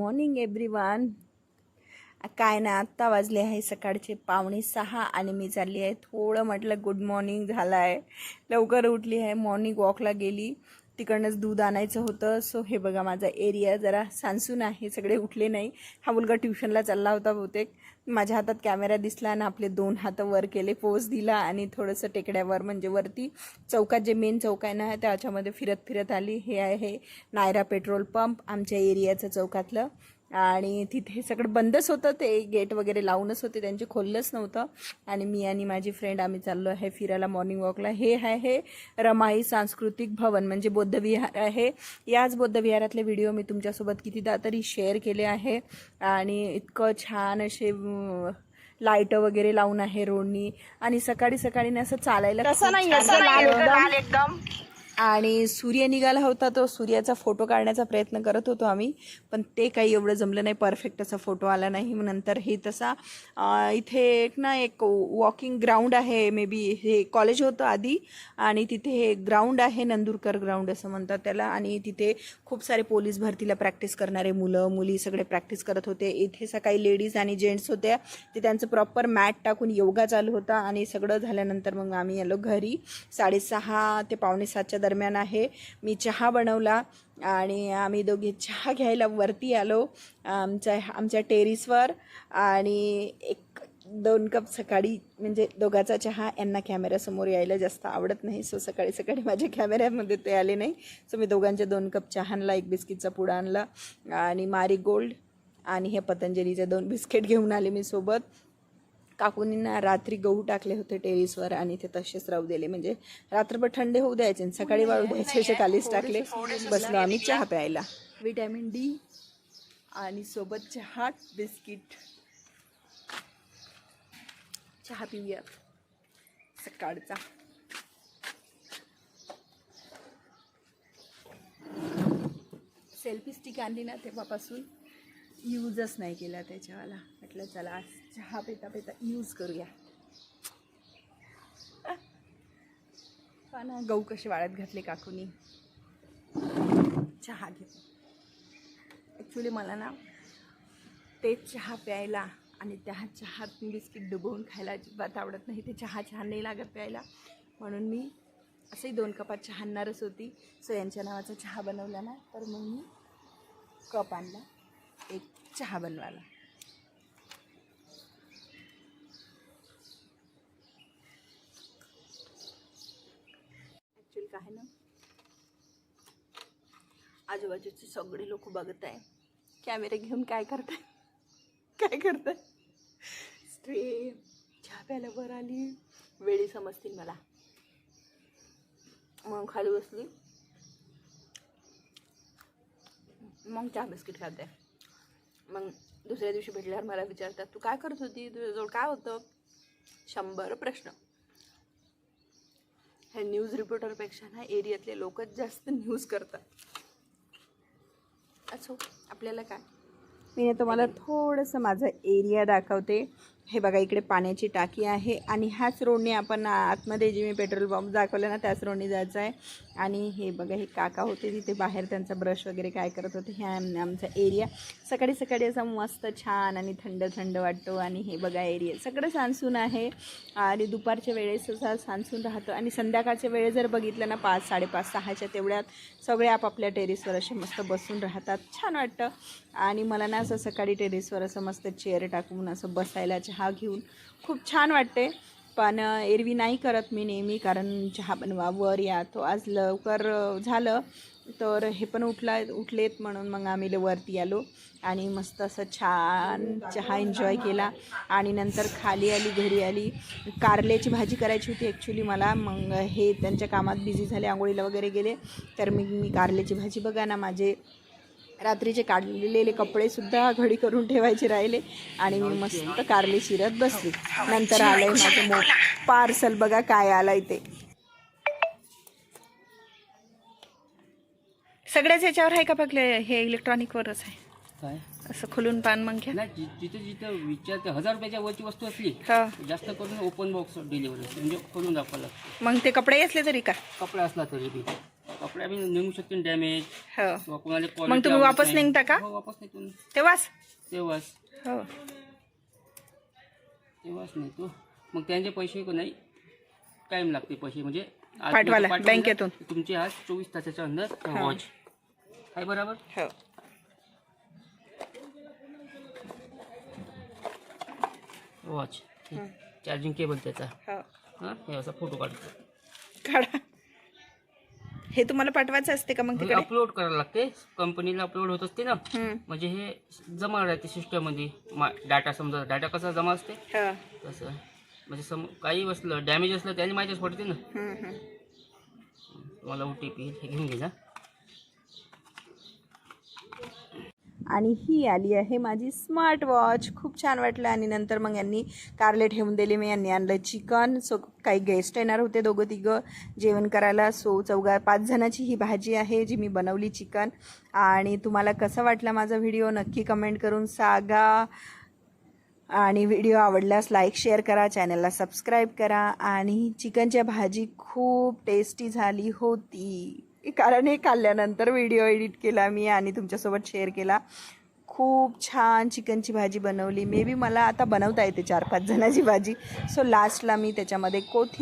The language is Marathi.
Morning everyone. काय ना आत्ता वाजले आहे सकाळचे पावणे सहा आणि मी चालली आहे. थोडं म्हटलं गुड मॉर्निंग झालं आहे लवकर उठली आहे. मॉर्निंग वॉकला गेली. तिकडनंच दूध आणायचं होतं. सो हे बघा माझा एरिया जरा सांसून आहे. सगळे उठले नाही. हा मुलगा ट्युशनला चालला होता बहुतेक. माझ्या हातात कॅमेरा दिसला आणि आपले दोन हात वर केले पोज दिला आणि थोडंसं टेकड्यावर म्हणजे वरती चौकात जे मेन चौक आहे ना त्याच्यामध्ये फिरत फिरत आली. हे आहे नायरा पेट्रोल पंप आमच्या एरियाचं चौकातलं. आणि तिथे सगळं बंदच होतं. ते गेट वगैरे लावूनच होते. त्यांचे खोललंच नव्हतं. आणि मी आणि माझी फ्रेंड आम्ही चाललो आहे फिरायला मॉर्निंग वॉकला हे आहे हे रमाई सांस्कृतिक भवन म्हणजे बौद्धविहार आहे. याच बौद्धविहारातले व्हिडिओ मी तुमच्यासोबत कितीदा तरी शेअर केले आहे. आणि इतकं छान असे लाइट वगैरे लावून आहे रोडनी. आणि सकाळी सकाळी ना असं चालायला खूप छान वाटतं. आणि सूर्य निघाला होता तो सूर्याचा फोटो काढण्याचा प्रयत्न करत होतो आम्ही. पण ते काही एवढं जमलं नाही परफेक्ट असा फोटो आला नाही. नंतर हे तसा इथे एक ना एक वॉकिंग ग्राउंड आहे मे बी हे कॉलेज होतं आधी. आणि तिथे हे ग्राउंड आहे नंदुरकर ग्राउंड असं म्हणतात त्याला. आणि तिथे खूप सारे पोलीस भरतीला प्रॅक्टिस करणारे मुलं मुली सगळे प्रॅक्टिस करत होते. इथे सकाळी लेडीज आणि जेंट्स होत्या. ते त्यांचं प्रॉपर मॅट टाकून योगा चालू होता. आणि सगळं झाल्यानंतर मग आम्ही आलो घरी. साडेसहा ते पावणे सातच्या दरम्यान आहे. मी चहा बनवला आणि आम्ही दोघी चहा घ्यायला वरती आलो आमच्या आमच्या टेरिसवर आणि एक दोन कप सकाळी म्हणजे दोघाचा चहा यांना कॅमेऱ्यासमोर यायला जास्त आवडत नाही. सो सकाळी सकाळी माझ्या कॅमेऱ्यामध्ये ते आले नाही. सो मी दोघांच्या दोन कप चहा आणला एक बिस्किटचा पुडा आणला आणि मारी गोल्ड आणि हे पतंजलीचे दोन बिस्किट घेऊन आले मी सोबत. काकूनी ना रात्री गहू टाकले होते टेरिसवर आणि ते तसेच राहू दिले. म्हणजे रात्रभर थंड होऊ द्यायचे आणि सकाळी वाळू द्यायचे असे खालीच टाकले. बसलो आम्ही चहा प्यायला. विटॅमिन डी आणि सोबत चहा बिस्किट. चहा पिऊया. सकाळचा. सेल्फी स्टिक आणली ना तेव्हापासून. यूजच नाही केला त्याच्यावाला. म्हटलं चला आज चहा पिता पिता यूज करूया. पण गहू कसे वाळत घातले काकूनी? चहा घेतो ॲक्च्युली मला ना ते चहा प्यायला आणि त्या चहात बिस्किट डुबवून खायला अजिबात आवडत नाही. ते चहा छान नाही लागत प्यायला. म्हणून मी असंही दोन कपात चहा आणणारच होती. सो यांच्या नावाचा चहा बनवला ना. तर मग मी कप आणला. एक चहा बनवायला. ॲक्च्युली काय ना? आजूबाजूचे सगळे लोक बघत आहे. कॅमेरे घेऊन काय करताय? काय करताय? स्ट्रे चहा प्यायला वर आली. वेळी समजतील मला. मग खाली बसली. मग चहा बिस्किट खाते. मग दुसऱ्या दिवशी भेटल्यावर मला विचारतात तू काय करत होती? तुझ्याजवळ काय होतं? शंभर प्रश्न. ह्या न्यूज रिपोर्टरपेक्षा ना एरियातले लोकच जास्त न्यूज करतात. असो आपल्याला काय? मी तुम्हाला थोडंसं माझा एरिया दाखवते. हे बघा इकडे पाण्याची टाकी आहे आणि ह्याच रोडने आपण आतमध्ये जे मी पेट्रोल पंप दाखवलं ना त्याच रोडने जायचं आहे. आणि हे बघा हे काका होते तिथे बाहेर त्यांचा ब्रश वगैरे काय करत होते. हे आमचा एरिया सकाळी सकाळी असा मस्त छान आणि थंड थंड वाटतो. आणि हे बघा एरिया सगळं सानसून आहे. आणि दुपारच्या वेळेस असा सानसून राहतो. आणि संध्याकाळच्या वेळेस जर बघितलं ना पाच साडेपाच सहाच्या तेवढ्यात सगळे आपापल्या टेरेसवर असे मस्त बसून राहतात. छान वाटतं. आणि मला ना असं सकाळी टेरेसवर असं मस्त चेअर टाकून असं बसायला चहा घेऊन. खूप छान वाटते. पण एरवी नाही करत मी नेहमी कारण चहा बनवा वर या. तो आज लवकर झालं. तर हे पण उठला उठलेत म्हणून मग आम्ही वरती आलो. आणि मस्त असं छान चहा एन्जॉय केला. आणि नंतर खाली आली घरी आली. कारल्याची भाजी करायची होती ॲक्च्युली मला. मग हे त्यांच्या कामात बिझी झाले आंघोळीला वगैरे गेले. तर मी मी कारल्याची भाजी बघा ना माझे रात्रीचे काढलेले कपडेसुद्धा घडी करून ठेवायचे राहिले आणि मी मस्त कारली चिरत बसली. नंतर आलंय माझं मो पार्सल बघा काय आलं इथे सगळ्याच याच्यावर आहे का बघले हे इलेक्ट्रॉनिकवरच आहे. काय? असं खुलून पान मग घ्या. नाही जि- जिथं जिथं विचारते हजार रुपयाच्या वरची वस्तू असली हा. जास्त करून ओपन बॉक्स डिलिव्हरी म्हणजे खोलून दाखवावं लागतं. मग ते कपडे असले तरी का? कपडा असला तरी बी. कपडे आम्ही निघू शकतो डॅमेज हो. किंवा कोणाला मग तुम्ही आवडत वापस नाही. निघता का? हो वापस निघतो तेव्हाच? तेव्हाच. हो. तेव्हाच नाही तू मग त्यांचे पैसे को नाही. टाईम लागते पैसे. म्हणजे आज पाठवायला, ना, बँकेतून. तुमचे आज चोवीस तासाच्या अंदर हां. वॉच काय बरोबर? हो. वॉच चार्जिंग केबल त्याचा. हो. हां? हे असा फोटो काढतो. काढा. हे तुम्हाला पाठवायचं असते का मग तिकडे? अपलोड करायला लागते. कंपनीला अपलोड होत असते ना. हम्म. म्हणजे हे जमा राहते सिस्टममध्ये मा डाटा समजा डाटा कसा जमा असते? हो. तसं. म्हणजे सम काही असलं डॅमेज असलं त्याने माहितीच पडते ना. हम्म, हम्म. तुम्हाला ओ टी पी हे घेऊन घे ना. आणि ही आली आहे माझी स्मार्ट वॉच खूप छान वाटलं आणि नंतर मग यांनी कारले ठेवून दिले. मी यांनी आणलं चिकन. सो काही गेस्ट येणार होते दोघं तिघं. जेवण करायला. सो चौघा पाच जणाची ही भाजी आहे जी मी बनवली चिकन. आणि तुम्हाला कसं वाटलं माझा व्हिडिओ नक्की कमेंट करून सांगा. आणि व्हिडिओ आवडल्यास लाईक शेअर करा. चॅनलला सबस्क्राईब करा. आणि चिकनच्या भाजी खूप टेस्टी झाली होती. कारण हे खाल्ल्यानंतर व्हिडिओ एडिट केला मी आणि तुमच्यासोबत शेअर केला. खूप छान चिकनची भाजी बनवली. मे बी मला आता बनवता येते चार पाच जणाची भाजी. सो लास्टला मी त्याच्यामध्ये कोथी